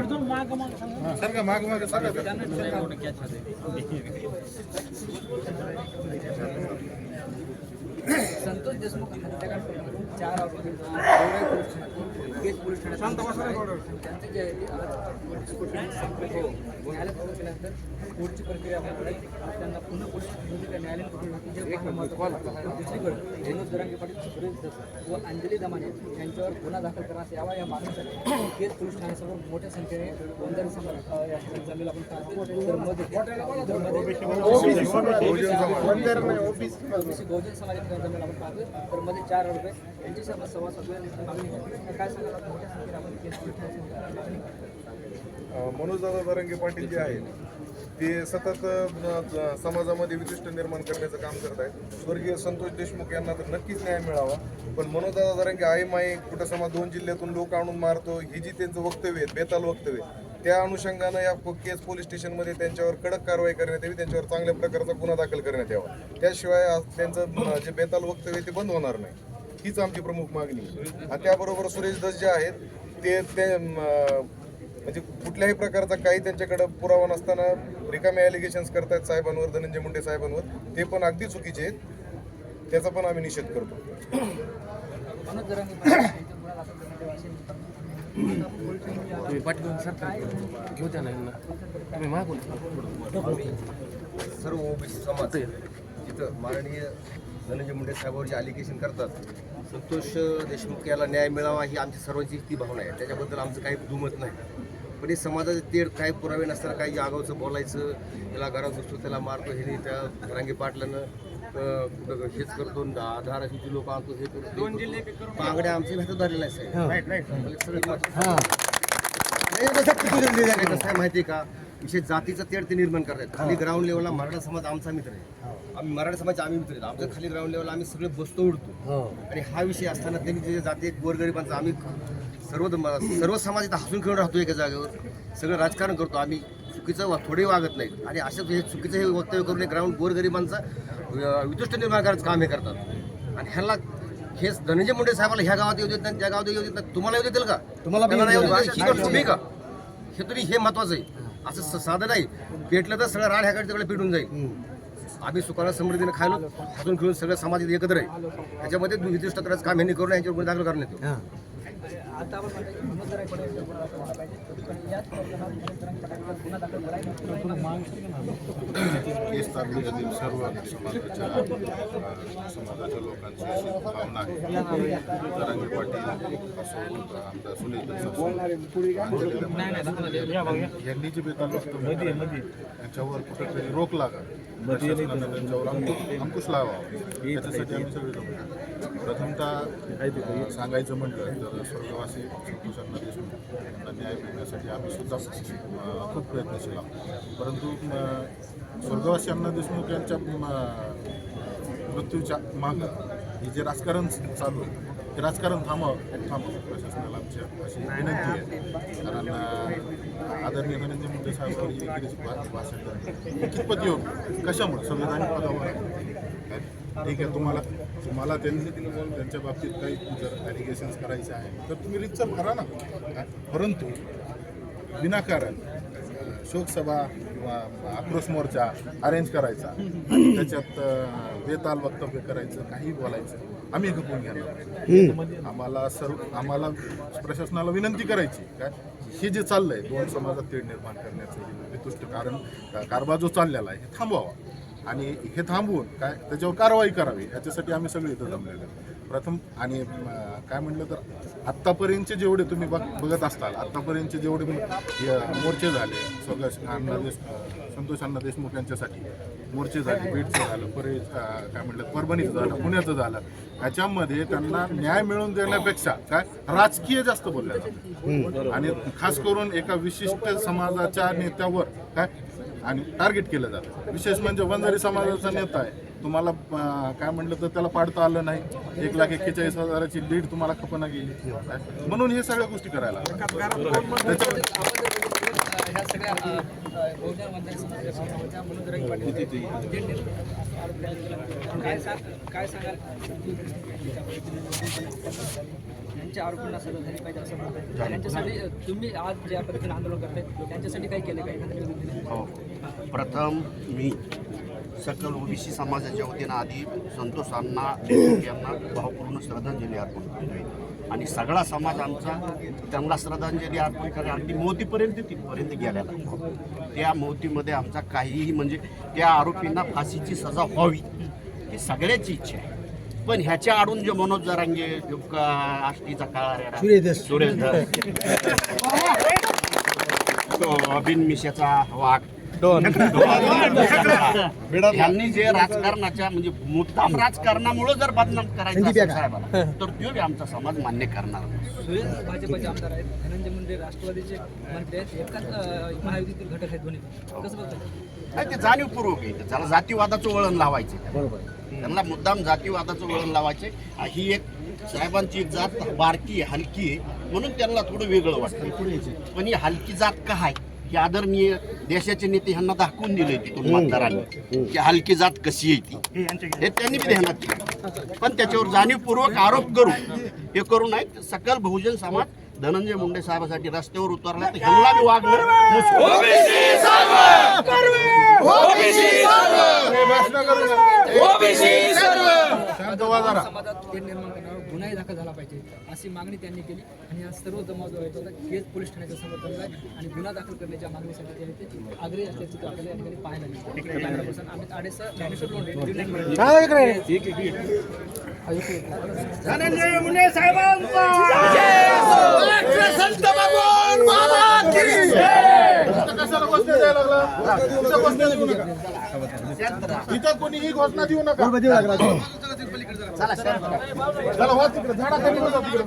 Sir माग माग संतोष देशमुख हत्याकांड चार आरोपी केस पोलीस ठाण्यात त्यांचे जे आहे ते आज कोर्टाने संपले. न्यायालयात हजर केल्यानंतर कोर्टची प्रक्रिया होणार आज त्यांना पुन्हा पोलीस न्यायालयीन कोठडी होती. जे पाहणं महत्त्वाचं आहे. दुसरीकडे विनोद दरांगे पाटील सुरेश दत्त व अंजली दमाने यांच्यावर गुन्हा दाखल करण्यात यावा या मागणीसाठी केस पोलीस ठाण्यासमोर मोठ्या संख्येने वंदन समाज या जमलेला आपण पाहतो तर मध्ये चार रुपये यांची मनोजदादा दरंगे पाटील जे आहेत ते सतत समाजामध्ये विशिष्ट निर्माण करण्याचं काम करत आहेत. स्वर्गीय संतोष देशमुख यांना तर नक्कीच न्याय मिळावा. पण मनोजदादा दरंगे आई माई कुठं समाज दोन जिल्ह्यातून लोक आणून मारतो ही जी त्यांचं वक्तव्य आहे बेताल वक्तव्य त्या अनुषंगानं या केस पोलीस स्टेशनमध्ये त्यांच्यावर कडक कारवाई करण्यात यावी त्यांच्यावर चांगल्या प्रकारचा गुन्हा दाखल करण्यात यावा. त्याशिवाय त्यांचं जे बेताल वक्तव्य ते बंद होणार नाही. हीच आमची प्रमुख मागणी. आणि त्याबरोबर सुरेश दस जे आहेत ते ते म्हणजे कुठल्याही प्रकारचा काही त्यांच्याकडे पुरावा नसताना रिकामे ॲलिगेशन्स करतायत साहेबांवर धनंजय मुंडे साहेबांवर. ते पण अगदी चुकीचे आहेत. त्याचा पण आम्ही निषेध करतो. सर्व ओबीसी समाज तिथं माननीय धनंजय मुंडे साहेबांवर जे अलिगेशन करतात संतोष देशमुख याला न्याय मिळावा ही आमची सर्वांची ती भावना आहे. त्याच्याबद्दल आमचं काही दुमत नाही. पण हे समाजाचे तेढ काही पुरावे नसताना काही आगावचं बोलायचं त्याला घरात घुसतो त्याला मारतो हे त्या रांगे कुठं हेच करतो अशी लोक आणतो हे करतो बांगड्या आमचे भेटत धरलेल्या आहे साहेब. सगळे नाही, माहिती आहे का? विशेष जातीचं तेढ ते निर्माण करतात खाली ग्राउंड लेवलला मराठा समाज आमचा मित्र आहे. आम्ही मराठा समाज आम्ही मित्र आहेत आमच्या खाली ग्राउंड लेवलला आम्ही सगळे बसतो उडतो. आणि हा विषय असताना त्यांनी जे जाती गोरगरिबांचा आम्ही सर्व सर्व समाज इथं हसून खेळून राहतो एका जागेवर. सगळं राजकारण करतो आम्ही. चुकीचं वा- थोडे वागत नाहीत. आणि असं हे चुकीचं हे वक्तव्य करून ग्राउंड गोरगरिबांचा अं, वितुष्ट निर्माण करायचं काम हे करतात. आणि ह्याला हे धनंजय मुंडे साहेबाला ह्या गावात येऊ देत नाही त्या गावात येऊ देत नाही. तुम्हाला येऊ देतील का? तुम्हाला ही तुम्ही का? हे तरी हे महत्वाचं आहे. असं साधं नाही. पेटलं तर सगळं राड ह्याकडे तिकडे पेटून जाईल. आम्ही सुखाला समृद्धीने खायलो. हसून खेळून सगळं समाज एकत्र आहे. त्याच्यामध्ये विशिष्ट करायचं काम यांनी करून यांच्यावर गुन्हे दाखल करण्यात येतो. आता आपण करायचा केस तालुक्यातील सर्व समाजाच्या समाजाच्या लोकांची अशी भावना आहे. जरांगे पाटील असो आमदार सुनील दस असो, अंजली दमानी यांनी जे बेताल वक्तव्य त्यांच्यावर कुठेतरी रोक लागा त्यांच्यावर अंकुश अंकुश लावावा याच्यासाठी आम्ही सगळे जमलो प्रथमतः सांगायचं म्हटलं तर स्वर्गवासी अण्णा देशमुख यांना न्याय मिळण्यासाठी आम्ही सुद्धा खूप प्रयत्नशील आहोत. परंतु स्वर्गवासी अण्णा देशमुख यांच्या मृत्यूच्या मागं हे जे राजकारण चालू आहे राजकारण थांबव थांबव. प्रशासनाला आमच्या अशी विनंती आहे. कारण आदरणीय धनंजय मुंडे साहेबांवर भाषण कितपत योग्य कशामुळे संविधानिक पदावर ठीक आहे तुम्हाला तुम्हाला त्यांनी त्यांच्या बाबतीत काही जर ॲलिगेशन्स करायचे आहे तर तुम्ही रितसर भरा ना. परंतु विनाकारण शोकसभा किंवा आक्रोश मोर्चा अरेंज करायचा. त्याच्यात बेताल वक्तव्य करायचं काही बोलायचं. आम्ही खपून घेणार आम्हाला सर्व आम्हाला प्रशासनाला विनंती करायची काय हे जे चाललंय दोन समाजात तेढ निर्माण करण्याचं वितुष्ट कारण कारभार जो चाललेला आहे हे थांबवावा. आणि हे थांबवून काय त्याच्यावर कारवाई करावी याच्यासाठी आम्ही सगळे इथं जमलेलो. प्रथम आणि काय म्हटलं तर आत्तापर्यंतचे जेवढे तुम्ही बघ बघत असताल आत्तापर्यंतचे जेवढे अं, मोर्चे झाले स्वगस अण्णा देश संतोष अण्णा देशमुख यांच्यासाठी मोर्चे झाले बीडचं झालं परे काय म्हटलं परभणीचं झालं पुण्याचं झालं. ह्याच्यामध्ये त्यांना न्याय मिळवून देण्यापेक्षा काय राजकीय जास्त बोलल्या जातं. आणि खास करून एका विशिष्ट समाजाच्या नेत्यावर काय आणि टार्गेट केलं जातं. विशेष म्हणजे वंजारी समाजाचा नेता आहे. तुम्हाला काय म्हटलं तर त्याला पाडता आलं नाही. एक लाख एक्केचाळीस हजाराची लीड तुम्हाला खपना गेली. म्हणून हे सगळ्या गोष्टी करायला तुम्ही आज ज्या पद्धतीने आंदोलन करताय त्यांच्यासाठी काही केलं काही हो. प्रथम मी सकल ओबीसी समाजाच्या वतीनं आधी संतोष अण्णा देशमुख यांना भावपूर्ण श्रद्धांजली अर्पण करतोय आणि सगळा समाज आमचा त्यांना श्रद्धांजली अर्पण करा अगदी मोतीपर्यंत तिथपर्यंत गेलेला. त्या मोतीमध्ये आमचा काहीही म्हणजे त्या आरोपींना फाशीची सजा व्हावी ही सगळ्याची इच्छा आहे. पण ह्याच्या आडून जे मनोज जरांगे आष्टीचा काळा सुरेश धर. तो बिन मिशाचा वाघ. यांनी जे राजकारणाच्या म्हणजे मुद्दाम राजकारणामुळे जर बदनाम करायचं असेल साहेबाला तर तो बी आमचा समाज मान्य करणार नाही. सुरेश भाजपचे आमदार आहेत. धनंजय मुंडे राष्ट्रवादीचे मंत्री आहेत. एकाच अ, महायुतीतील घटक आहेत दोन्ही कसं बघताय? नाही ते जाणीवपूर्वक आहे. त्याला जातीवादाचं वळण लावायचे त्यांना मुद्दाम जातीवादाचं वळण लावायचे. ही एक साहेबांची एक जात बारकी आहे हलकी आहे. म्हणून त्यांना थोडं वेगळं वाटतं. पण ही हलकी जात का आहे? की आदरणीय देशाचे नेते ह्यांना दाखवून दिले तिथून मतदारांनी की हलकी जात कशी आहे ती. हे त्यांनी बी ध्यानात ठेवलं पण त्याच्यावर जाणीवपूर्वक आरोप करून हे करू नये सकल बहुजन समाज धनंजय मुंडे साहेबासाठी रस्त्यावर उतरला तर ह्यांना बी वागणं मुश्किल. समाजात निर्माण करण्यावर गुन्हाही दाखल झाला पाहिजे अशी मागणी त्यांनी केली आणि हा सर्व जमाव जो आहे तो आता केज पोलीस ठाण्याच्या समर्थन आहे आणि गुन्हा दाखल करण्याच्या मागणीसाठी ते आहे ते आग्रही असल्याचं तो आपल्याला या ठिकाणी पाहायला मिळतं. अमित ज्ञानेश्वर लोंढे. कशाला घोषणा द्यायला लागला? इथं घोषणा देऊ नका. इथं कोणीही घोषणा देऊ नका. चला वा तिकडे. झाडा खाली बसा तिकडे.